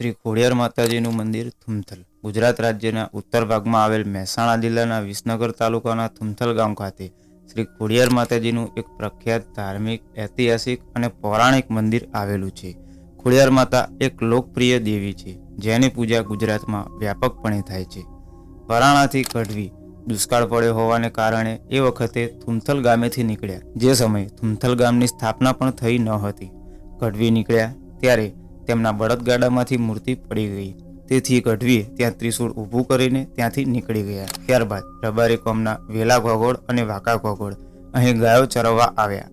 શ્રી ખોડિયાર માતાજીનું મંદિર થુમથલ. ગુજરાત રાજ્યના ઉત્તર ભાગમાં આવેલ મહેસાણા જિલ્લાના વિસનગર તાલુકાના થુમથલ ગામ ખાતે શ્રી ખોડિયાર માતાજીનું એક પ્રખ્યાત ધાર્મિક, ઐતિહાસિક અને પૌરાણિક મંદિર આવેલું છે. ખોડિયાર માતા એક લોકપ્રિય દેવી છે, જેની પૂજા ગુજરાતમાં વ્યાપકપણે થાય છે. પરાણાથી કઢવી દુષ્કાળ પડ્યો હોવાને કારણે એ વખતે થુમથલ ગામેથી નીકળ્યા. જે સમયે થુમથલ ગામની સ્થાપના પણ થઈ ન હતી. કઢવી નીકળ્યા ત્યારે તેમના બળદગાડામાંથી મૂર્તિ પડી ગઈ. તેથી ગઢવીએ ત્યાં ત્રિશૂળ ઊભું કરીને ત્યાંથી નીકળી ગયા. ત્યારબાદ રબારી કોમના વેલા ઘોઘોળ અને વાંકા ઘોઘોળ અહીં ગાયો ચરવવા આવ્યા.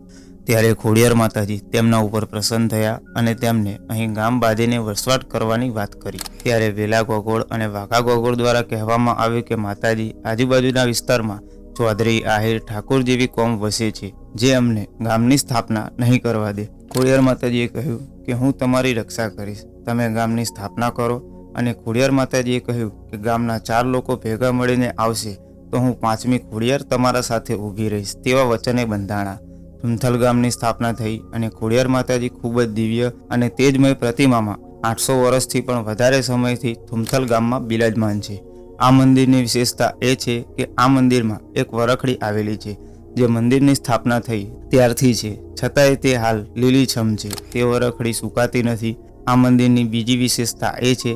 ત્યારે ખોડિયાર માતાજી તેમના ઉપર પ્રસન્ન થયા અને તેમને અહીં ગામ બાંધીને વસવાટ કરવાની વાત કરી. ત્યારે વેલા ગોગોળ અને વાઘા ગોગોળ દ્વારા કહેવામાં આવ્યું કે માતાજી, આજુબાજુના વિસ્તારમાં ચૌધરી આહિર ઠાકોર જેવી કોમ વસે છે. જે અમને ગામની સ્થાપના નહીં કરવા દે. ખોડિયાર માતાજીએ કહ્યું કે હું તમારી રક્ષા કરીશ. તમે ગામની સ્થાપના કરો અને ખોડિયાર માતાજીએ કહ્યું કે ગામના ચાર લોકો ભેગા મળીને આવશે તો હું પાંચમી ખોડિયાર તમારા સાથે ઊભી રહીશ તેવા વચને બંધાણા. ધુમથલ ગામની સ્થાપના થઈ અને ખોડિયાર માતાજી ખૂબ જ દિવ્ય અને તેજમય પ્રતિમામાં આઠસો વર્ષથી પણ વધારે સમયથી થુમથલ ગામમાં બિરાજમાન છે. આ મંદિરની વિશેષતા એ છે કે આ મંદિરમાં એક વરખડી આવેલી છે. જે મંદિરની સ્થાપના થઈ ત્યારથી છે. છતાંય તે હાલ લીલીછમ છે. તે વરખડી સુકાતી નથી. આ મંદિરની બીજી વિશેષતા એ છે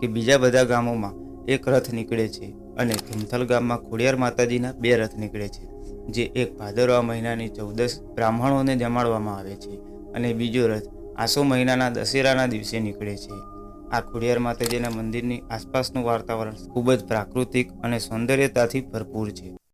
કે બીજા બધા ગામોમાં એક રથ નીકળે છે અને થુમથલ ગામમાં ખોડિયાર માતાજીના બે રથ નીકળે છે, જે એક ભાદરવા મહિનાની ચૌદસ બ્રાહ્મણોને જમાડવામાં આવે છે અને બીજો રથ આસો મહિનાના દશેરાના દિવસે નીકળે છે. આ ખોડિયાર માતાજીના મંદિરની આસપાસનું વાતાવરણ ખૂબ જ પ્રાકૃતિક અને સૌંદર્યતાથી ભરપૂર છે.